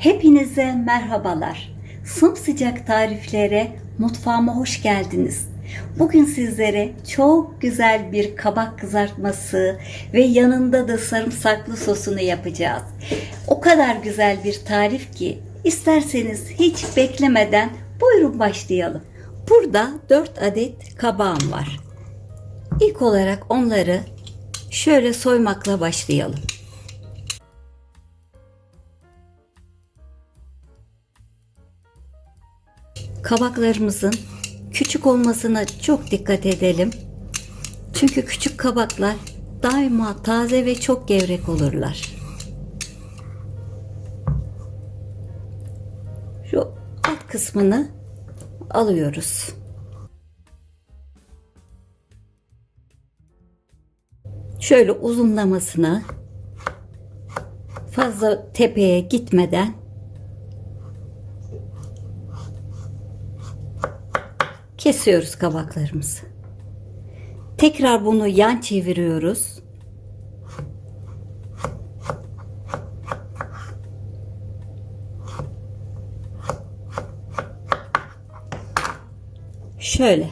Hepinize merhabalar. Sımsıcak tariflere mutfağıma hoş geldiniz. Bugün sizlere çok güzel bir kabak kızartması ve yanında da sarımsaklı sosunu yapacağız. O kadar güzel bir tarif ki isterseniz hiç beklemeden buyurun başlayalım. Burada 4 adet kabağım var. İlk olarak onları şöyle soymakla başlayalım. Kabaklarımızın küçük olmasına çok dikkat edelim. Çünkü küçük kabaklar daima taze ve çok gevrek olurlar. Şu alt kısmını alıyoruz. Şöyle uzunlamasına fazla tepeye gitmeden kesiyoruz kabaklarımızı. Tekrar bunu yan çeviriyoruz. Şöyle.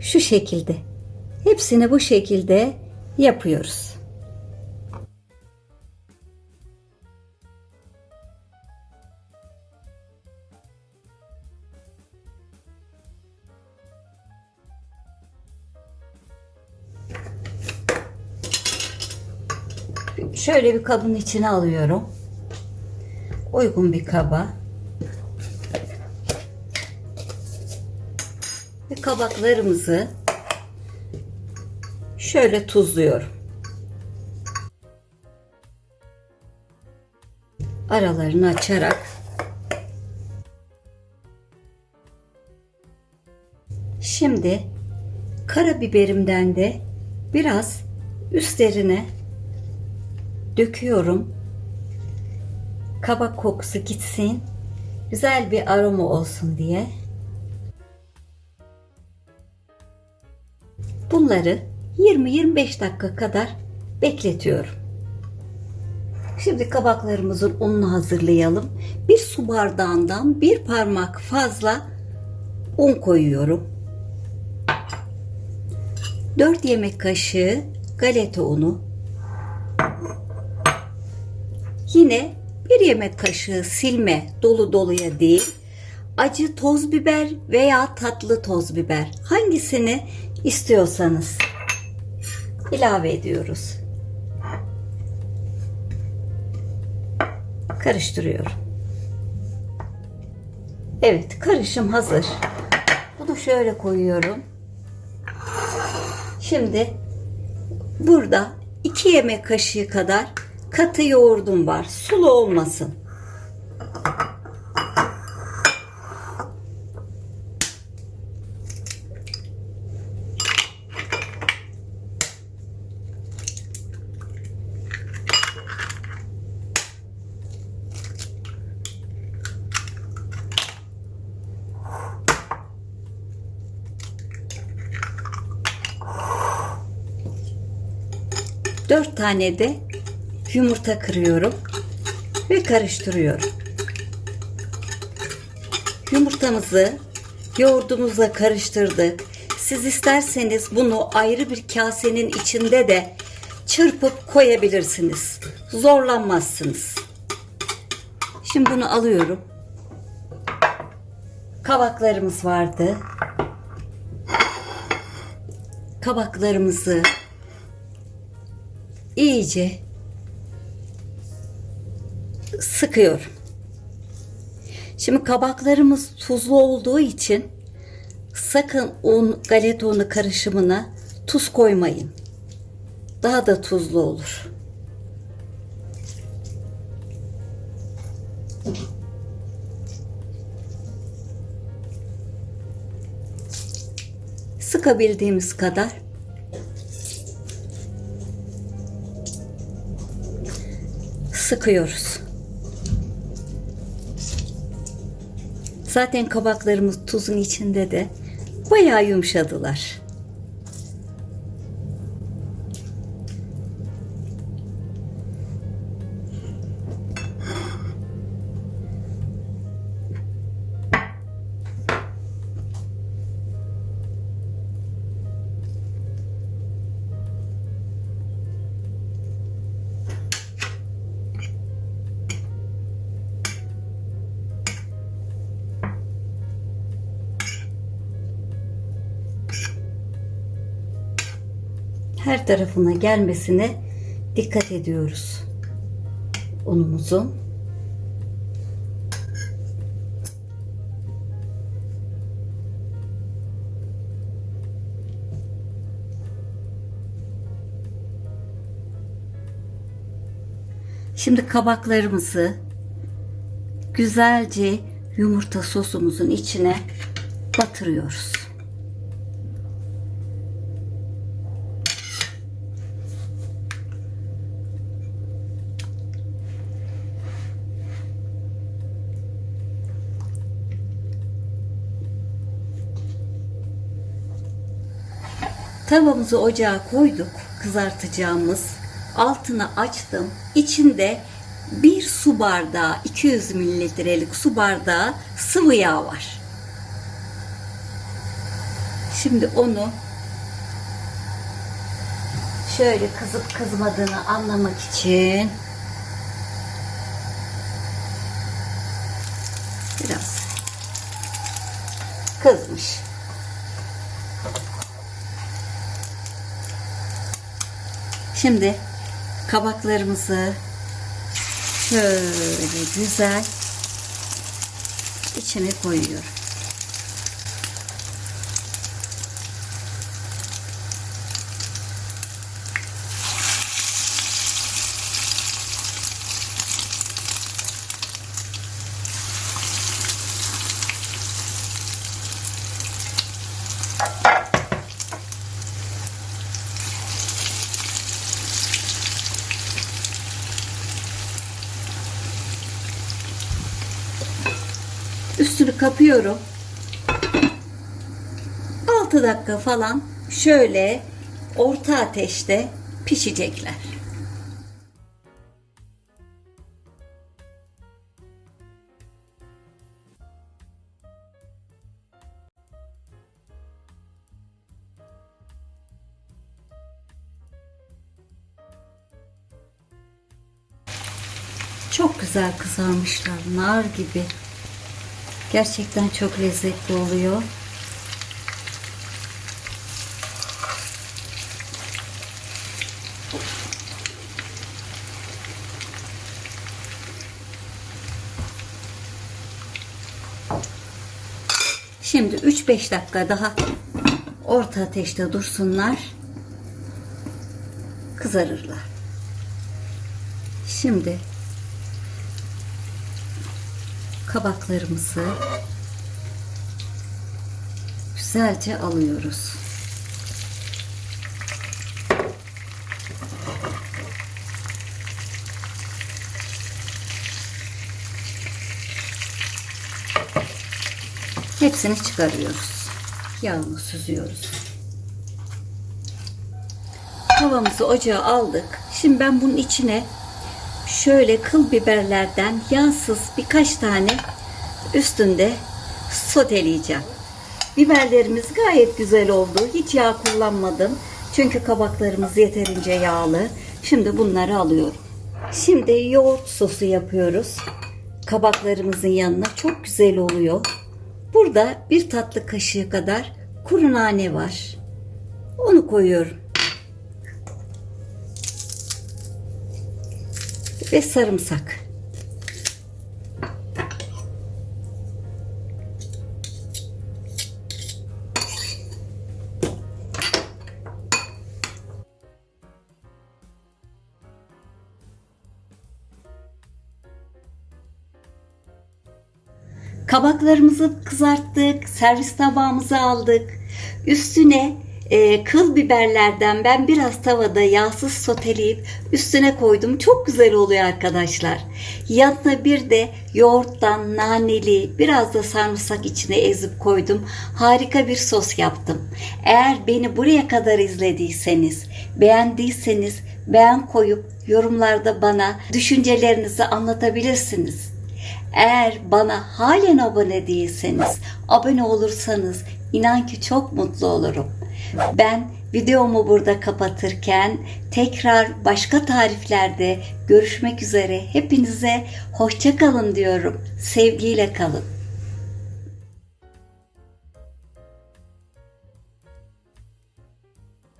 Şu şekilde. Hepsini bu şekilde yapıyoruz. Şöyle bir kabın içine alıyorum. Uygun bir kaba. Ve kabaklarımızı şöyle tuzluyorum. Aralarını açarak Şimdi karabiberimden de biraz üstlerine döküyorum. Kabak kokusu gitsin. Güzel bir aroma olsun diye. Bunları 20-25 dakika kadar bekletiyorum. Şimdi kabaklarımızın ununu hazırlayalım. Bir su bardağından bir parmak fazla un koyuyorum. 4 yemek kaşığı galeta unu, Yine bir yemek kaşığı silme dolu doluya değil acı toz biber veya tatlı toz biber hangisini istiyorsanız ilave ediyoruz. Karıştırıyorum. Evet karışım hazır. Bunu şöyle koyuyorum. Şimdi burada 2 yemek kaşığı kadar katı yoğurdum var. Sulu olmasın. Dört tane de yumurta kırıyorum ve karıştırıyorum. Yumurtamızı yoğurdumuzla karıştırdık. Siz isterseniz bunu ayrı bir kasenin içinde de çırpıp koyabilirsiniz. Zorlanmazsınız. Şimdi bunu alıyorum. Kabaklarımız vardı. Kabaklarımızı iyice sıkıyorum. Şimdi kabaklarımız tuzlu olduğu için sakın un galeta unu karışımına tuz koymayın. Daha da tuzlu olur. Sıkabildiğimiz kadar sıkıyoruz. Zaten kabaklarımız tuzun içinde de bayağı yumuşadılar. Her tarafına gelmesine dikkat ediyoruz. Unumuzun. Şimdi kabaklarımızı güzelce yumurta sosumuzun içine batırıyoruz. Tavamızı ocağa koyduk kızartacağımız. Altını açtım. İçinde bir su bardağı 200 mililitrelik su bardağı sıvı yağ var. Şimdi onu şöyle kızıp kızmadığını anlamak için biraz kızmış. Şimdi kabaklarımızı şöyle güzel içine koyuyorum. Üstünü kapıyorum. 6 dakika falan şöyle orta ateşte pişecekler. Çok güzel kızarmışlar, nar gibi. Gerçekten çok lezzetli oluyor. Şimdi 3-5 dakika daha orta ateşte dursunlar. Kızarırlar. Şimdi kabaklarımızı güzelce alıyoruz. Hepsini çıkarıyoruz. Yağını süzüyoruz. Tavamızı ocağa aldık. Şimdi ben bunun içine şöyle kıl biberlerden yağsız birkaç tane üstünde soteleyeceğim. Biberlerimiz gayet güzel oldu. Hiç yağ kullanmadım. Çünkü kabaklarımız yeterince yağlı. Şimdi bunları alıyorum. Şimdi yoğurt sosu yapıyoruz. Kabaklarımızın yanına çok güzel oluyor. Burada bir tatlı kaşığı kadar kuru nane var. Onu koyuyorum. Ve sarımsak. Kabaklarımızı kızarttık, servis tabağımıza aldık. Üstüne e, kıl biberlerden ben biraz tavada yağsız soteleyip üstüne koydum. Çok güzel oluyor arkadaşlar. Yanına bir de yoğurttan naneli biraz da sarımsak içine ezip koydum. Harika bir sos yaptım. Eğer beni buraya kadar izlediyseniz, beğendiyseniz beğen koyup yorumlarda bana düşüncelerinizi anlatabilirsiniz. Eğer bana halen abone değilseniz, abone olursanız inan ki çok mutlu olurum. Ben videomu burada kapatırken tekrar başka tariflerde görüşmek üzere. Hepinize hoşça kalın diyorum. Sevgiyle kalın.